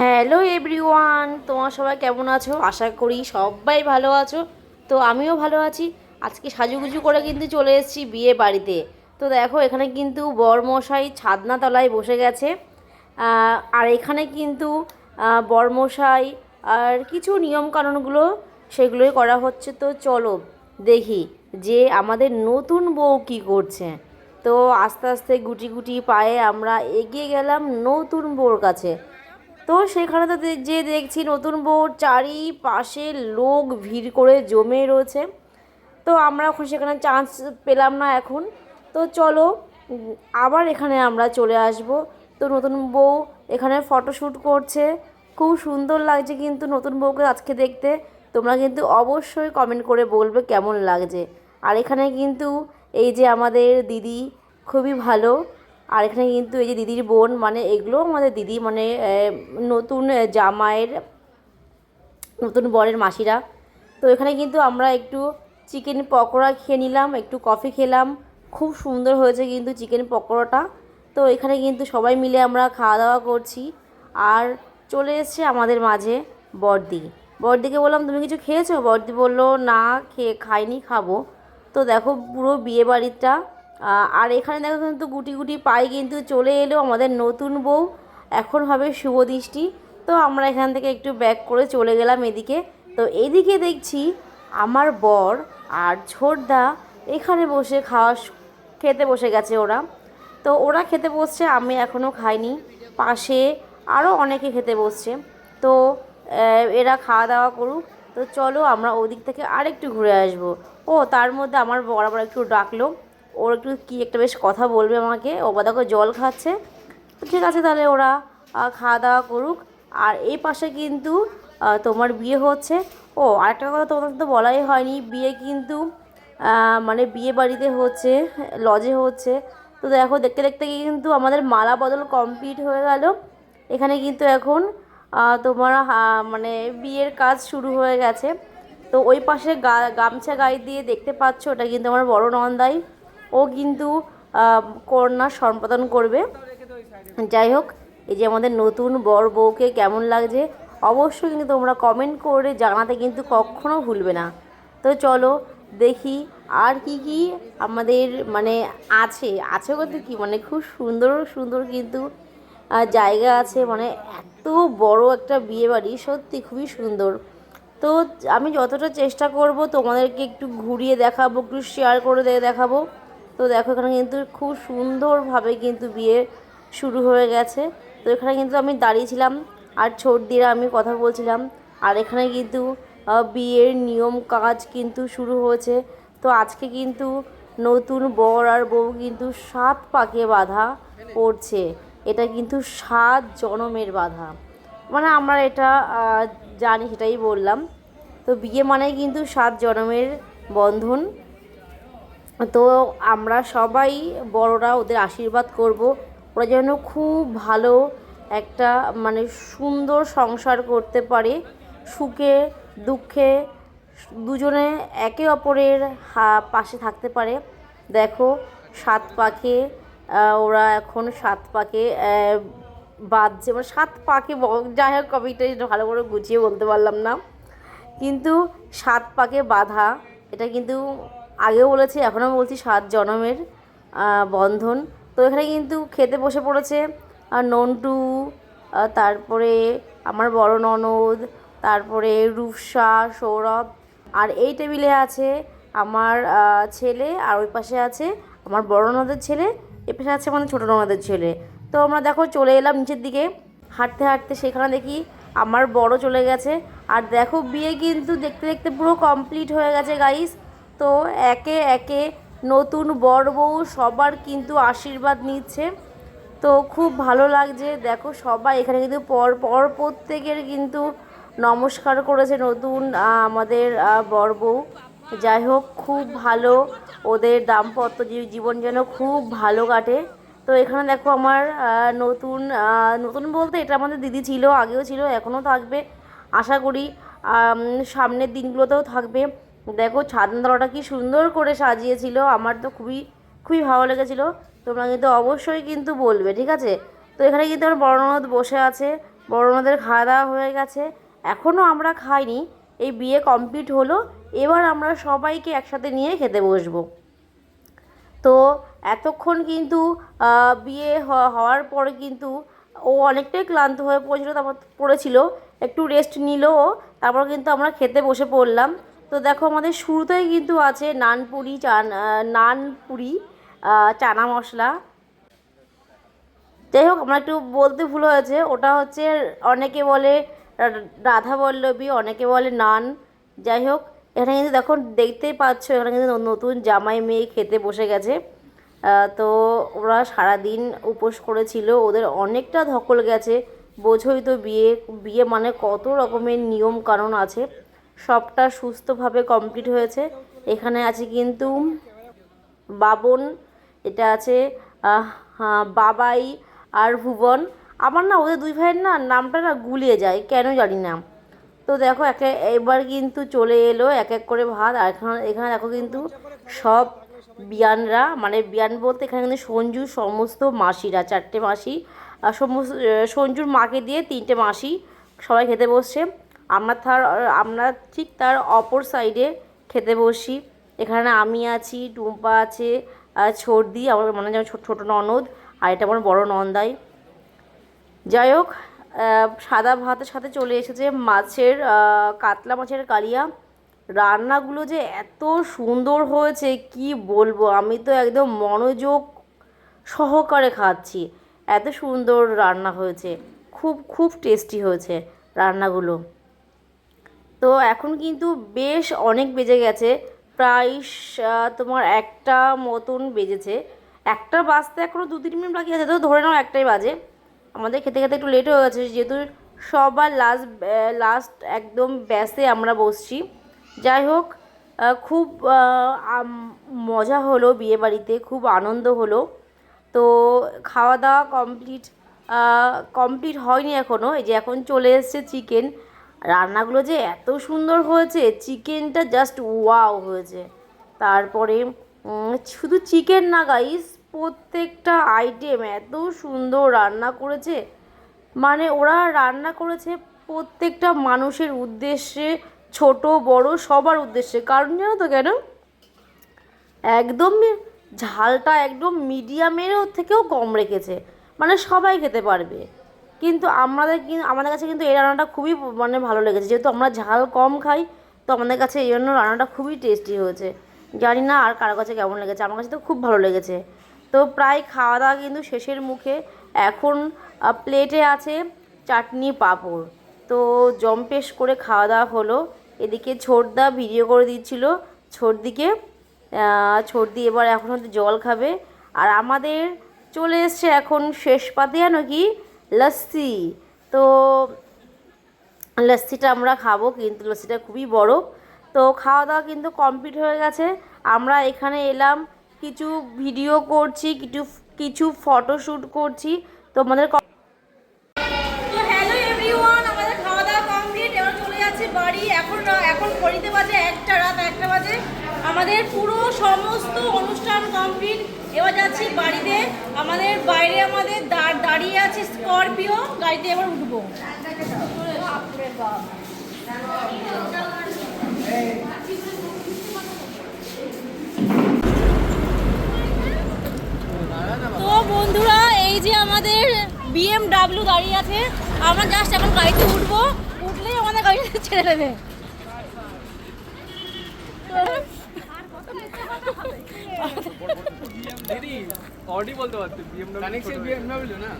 Hello everyone, তোমার সবাই কেমন আছো? আশা করি সবাই ভালো আছো। তো আমিও ভালো আছি। আজকে সাজুগুজু করে কিন্তু চলে এসেছি বিয়ে বাড়িতে। তো দেখো, এখানে কিন্তু বরমশাই ছাদনা তলায় বসে গেছে। আর এখানে কিন্তু বরমশাই আর কিছু নিয়মকানুনগুলো সেগুলোই করা হচ্ছে। তো চলো দেখি যে আমাদের নতুন বউ কী করছে। তো আস্তে আস্তে গুটি গুটি পায়ে আমরা এগিয়ে গেলাম নতুন বউর কাছে। তো সেখানে তো যে দেখছি নতুন বউর চারিপাশে লোক ভিড় করে জমে রয়েছে। তো আমরা সেখানে চান্স পেলাম না এখন। তো চলো, আবার এখানে আমরা চলে আসব। তো নতুন বউ এখানে ফটোশ্যুট করছে। খুব সুন্দর লাগছে কিন্তু নতুন বউকে আজকে দেখতে। তোমরা কিন্তু অবশ্যই কমেন্ট করে বলবে কেমন লাগছে। আর এখানে কিন্তু এই যে আমাদের দিদি, খুবই ভালো। আর এখানে কিন্তু এই যে দিদির বোন মানে এগুলো আমাদের দিদি মানে নতুন জামাইয়ের, নতুন বরের মাসিরা। তো এখানে কিন্তু আমরা একটু চিকেন পকোড়া খেয়ে নিলাম, একটু কফি খেলাম। খুব সুন্দর হয়েছে কিন্তু চিকেন পকোড়াটা। তো এখানে কিন্তু সবাই মিলে আমরা খাওয়া দাওয়া করছি। আর চলে এসছে আমাদের মাঝে বড়দি। বড়দিকে বললাম, তুমি কিছু খেয়েছো? বড়দি বলল, না, খেয়ে, খাইনি, খাব। তো দেখো পুরো বিয়ে বাড়িটা আর এখানে দেখো কিন্তু গুটি গুটি পাই কিন্তু চলে এলো আমাদের নতুন বউ। এখন হবে শুভ দৃষ্টি। তো আমরা এখান থেকে একটু ব্যাক করে চলে গেলাম এদিকে। তো এদিকে দেখছি আমার বর আর ছোটদা এখানে বসে খাওয়া খেতে বসে গেছে ওরা। তো ওরা খেতে বসছে, আমি এখনও খাইনি। পাশে আরও অনেকে খেতে বসছে। তো এরা খাওয়া দাওয়া করুক। তো চলো আমরা ওদিক থেকে আরেকটু ঘুরে আসব। ও, তার মধ্যে আমার বর আবার একটু ডাকলো। ওর একটু কী একটা বেশ কথা বলবে আমাকে, ও দেখো, জল খাচ্ছে। ঠিক আছে, তাহলে ওরা খাওয়া দাওয়া করুক। আর এই পাশে কিন্তু তোমার বিয়ে হচ্ছে। ও, আরেকটা কথা তোমাদের তো বলাই হয়নি, বিয়ে কিন্তু মানে বিয়ে বাড়িতে হচ্ছে লজে হচ্ছে। তো দেখো, দেখতে দেখতে কিন্তু আমাদের মালা বদল কমপ্লিট হয়ে গেল। এখানে কিন্তু এখন তোমার মানে বিয়ের কাজ শুরু হয়ে গেছে। তো ওই পাশে গা, গামছা গায়ে দিয়ে দেখতে পাচ্ছ, ওটা কিন্তু আমার বড় নন্দাই। ও কিন্তু কন্যা সম্পাদন করবে। যাই হোক, এই যে আমাদের নতুন বর বউকে কেমন লাগছে, অবশ্যই কিন্তু তোমরা কমেন্ট করে জানাতে কিন্তু কখনো ভুলবে না। তো চলো, দেখি আর কি কি আমাদের মানে আছে আছে বলতে কি? মানে খুব সুন্দর সুন্দর কিন্তু জায়গা আছে। মানে এত বড় একটা বিয়ে বাড়ি সত্যি খুবই সুন্দর। তো আমি যতটা চেষ্টা করব তোমাদেরকে একটু ঘুরিয়ে দেখাবো, একটু শেয়ার করে দেখাবো। তো দেখো, এখানে কিন্তু খুব সুন্দরভাবে কিন্তু বিয়ে শুরু হয়ে গেছে। তো এখানে কিন্তু আমি দাঁড়িয়েছিলাম আর ছোট দিয়ে আমি কথা বলছিলাম। আর এখানে কিন্তু বিয়ের নিয়ম কাজ কিন্তু শুরু হয়েছে। তো আজকে কিন্তু নতুন বর আর বউ কিন্তু সাত পাকে বাধা পড়ছে। এটা কিন্তু সাত জনমের বাধা। মানে আমরা এটা জানি সেটাই বললাম। তো বিয়ে মানে কিন্তু সাত জনমের বন্ধন। তো আমরা সবাই বড়রা ওদের আশীর্বাদ করব। ওরা যেন খুব ভালো একটা মানে সুন্দর সংসার করতে পারে। সুখে দুঃখে দুজনে একে অপরের হা- পাশে থাকতে পারে। দেখো সাত আহ, ওরা এখন সাত পাকে বাঁধছে। মানে সাত পাকে যাই হোক কবিটা ভালো করে গুছিয়ে বলতে পারলাম না। কিন্তু সাত পাকে বাঁধা এটা কিন্তু আগেও বলেছি, এখনও বলছি, সাত জনমের বন্ধন। তো এখানে কিন্তু খেতে বসে পড়েছে নন্টু তারপরে আমার বড় ননদ, তারপরে রূপসা, সৌরভ, আর এই টেবিলে আছে আমার ছেলে, আর ওই পাশে আছে আমার বড় ননদের ছেলে, এ পাশে আছে আমাদের ছোটো ননদের ছেলে। তো আমরা দেখো চলে এলাম নিচের দিকে, হাঁটতে হাঁটতে সেখানে দেখি আমার বড় চলে গেছে, আর দেখো বিয়ে কিন্তু দেখতে দেখতে পুরো কমপ্লিট হয়ে গেছে গাইস তো একে একে নতুন বর বউ সবার কিন্তু আশীর্বাদ নিচ্ছে। তো খুব ভালো লাগছে। দেখো সবাই এখানে কিন্তু পর পর প্রত্যেকের কিন্তু নমস্কার করেছে নতুন আমাদের বর বউ। যাই হোক, খুব ভালো ওদের দাম্পত্য জীবন যেন খুব ভালো কাটে। তো এখানে দেখো আমার নতুন নতুন বলতে এটা আমাদের দিদি ছিল, আগেও ছিল, এখনও থাকবে। আশা করি সামনের দিনগুলোতেও থাকবে। দেখো ছাদনাতলাটা কি সুন্দর করে সাজিয়েছিল, আমার তো খুবই খুবই ভালো লেগেছিলো। তোমরা কিন্তু অবশ্যই কিন্তু বলবে, ঠিক আছে? তো এখানে কিন্তু আমার বড় ননদ বসে আছে বড়মাদের খাওয়া দাওয়া হয়ে গেছে। এখনও আমরা খাইনি, এই বিয়ে কমপ্লিট হলো, এবার আমরা সবাইকে একসাথে নিয়ে খেতে বসবো। তো এতক্ষণ কিন্তু বিয়ে হওয়ার পরে কিন্তু ও অনেকটাই ক্লান্ত হয়ে পড়েছিল, তারপর পড়েছিল, একটু রেস্ট নিল ও, তারপর কিন্তু আমরা খেতে বসে পড়লাম। তো দেখো আমাদের শুরুতেই কিন্তু আছে নান পুরি চান আহ, নান পুরি চানা মশলা। যাই হোক আমার একটু বলতে ভুল হয়েছে। ওটা হচ্ছে অনেকে বলে রাধা বল্লভী অনেকে বলে নান। যাই হোক এখানে কিন্তু দেখো দেখতেই পাচ্ছ এখানে কিন্তু নতুন জামাই মেয়ে খেতে বসে গেছে। তো ওরা সারাদিন উপোস করেছিল ওদের অনেকটা ধকল গেছে। বোঝোই তো বিয়ে বিয়ে মানে কত রকমের নিয়ম কানুন আছে। সবটা সুস্থভাবে কমপ্লিট হয়েছে। এখানে আছে কিন্তু বাবন এটা আছে হ্যাঁ, বাবাই আর ভুবন। আমার না ওদের দুই ভাইয়ের না নামটা না গুলিয়ে যায় কেন জানি না। তো দেখো একে এবার কিন্তু চলে এলো এক এক করে ভাত আর এখানে এখানে দেখো কিন্তু সব বিয়ানরা মানে বিয়ান বলতে এখানে কিন্তু সঞ্জু সমস্ত মাসিরা চারটে মাসি আর সমস্ত সঞ্জুর মাকে দিয়ে তিনটে মাসি সবাই খেতে বসছে। আমরা তার, আমরা ঠিক তার অপর সাইডে খেতে বসি। এখানে আমি আছি, টুম্পা আছে ছর্দি, আমার মানে যেমন ছোট, ছোটো ননদ, আর এটা আমার বড় নন্দাই। যাই হোক সাদা ভাতের সাথে চলে এসেছে মাছের কাতলা মাছের কালিয়া। রান্নাগুলো যে এত সুন্দর হয়েছে, কি বলব? আমি তো একদম মনোযোগ সহকারে খাচ্ছি। এত সুন্দর রান্না হয়েছে। খুব খুব টেস্টি হয়েছে রান্নাগুলো। তো এখন কিন্তু বেশ অনেক বেজে গেছে। প্রায় তোমার একটা মতন বেজেছে। একটা বাজতে এখনও দু তিন মিনিট বাকি আছে, তো ধরে নাও একটাই বাজে। আমাদের খেতে খেতে একটু লেট হয়ে গেছে, যেহেতু সবার লাস্ট লাস্ট একদম ব্যাসে আমরা বসছি। যাই হোক খুব মজা হলো বিয়েবাড়িতে, খুব আনন্দ হলো। তো খাওয়া দাওয়া কমপ্লিট কমপ্লিট হয়নি এখনও এই যে এখন চলে এসছে চিকেন রান্নাগুলো যে এত সুন্দর হয়েছে, চিকেনটা জাস্ট ওয়াও হয়েছে। তারপরে শুধু চিকেন না গাইস প্রত্যেকটা আইটেম এত সুন্দর রান্না করেছে। মানে ওরা রান্না করেছে প্রত্যেকটা মানুষের উদ্দেশ্যে, ছোট, বড়, সবার উদ্দেশ্যে। কারণ জানো তো কেন? একদম ঝালটা একদম মিডিয়ামেরও থেকেও কম রেখেছে। মানে সবাই খেতে পারবে। কিন্তু আমাদের কিন্তু আমাদের কাছে কিন্তু এই রান্নাটা খুবই মানে ভালো লেগেছে। যেহেতু আমরা ঝাল কম খাই, তো আমাদের কাছে এই জন্য রান্নাটা খুবই টেস্টি হয়েছে। জানি না আর কারও কাছে কেমন লেগেছে, আমার কাছে তো খুব ভালো লেগেছে। তো প্রায় খাওয়া দাওয়া কিন্তু শেষের মুখে এখন প্লেটে আছে চাটনি পাঁপড়। তো জম্পেশ করে খাওয়া দাওয়া হলো। এদিকে ছোটদা ভিডিও করে দিচ্ছিল। ছোটদিকে ছোটদি এবার এখন হয়তো জল খাবে। আর আমাদের চলে এসছে এখন শেষ পাতে, জানো কি? লস্যি। তো লস্যিটা আমরা খাব, কিন্তু লস্যিটা খুবই বড়। তো খাওয়া দাওয়া কিন্তু কমপ্লিট হয়ে গেছে। আমরা এখানে এলাম, কিছু ভিডিও করছি, কিছু কিছু ফটোশ্যুট করছি। তোমাদের তো আমাদের এখন আমাদের পুরো সমস্ত অনুষ্ঠান কমপ্লিট। এবার যাচ্ছি বাড়িতে। আমাদের বাইরে আমাদের দাঁড়িয়ে আছে স্করপিও। গাড়িতে এবার উঠবো। তো বন্ধুরা এই যে আমাদের বিএমডাব্লিউ দাঁড়িয়ে আছে। আমরা জাস্ট এখন গাড়িতে উঠবো। উঠলেই আমাদের গাড়িতে ছেড়ে দেবে। দিদি অডি বলতে পারতো বিএমডব্লিউ কানেক্সের বিএমডব্লিউ না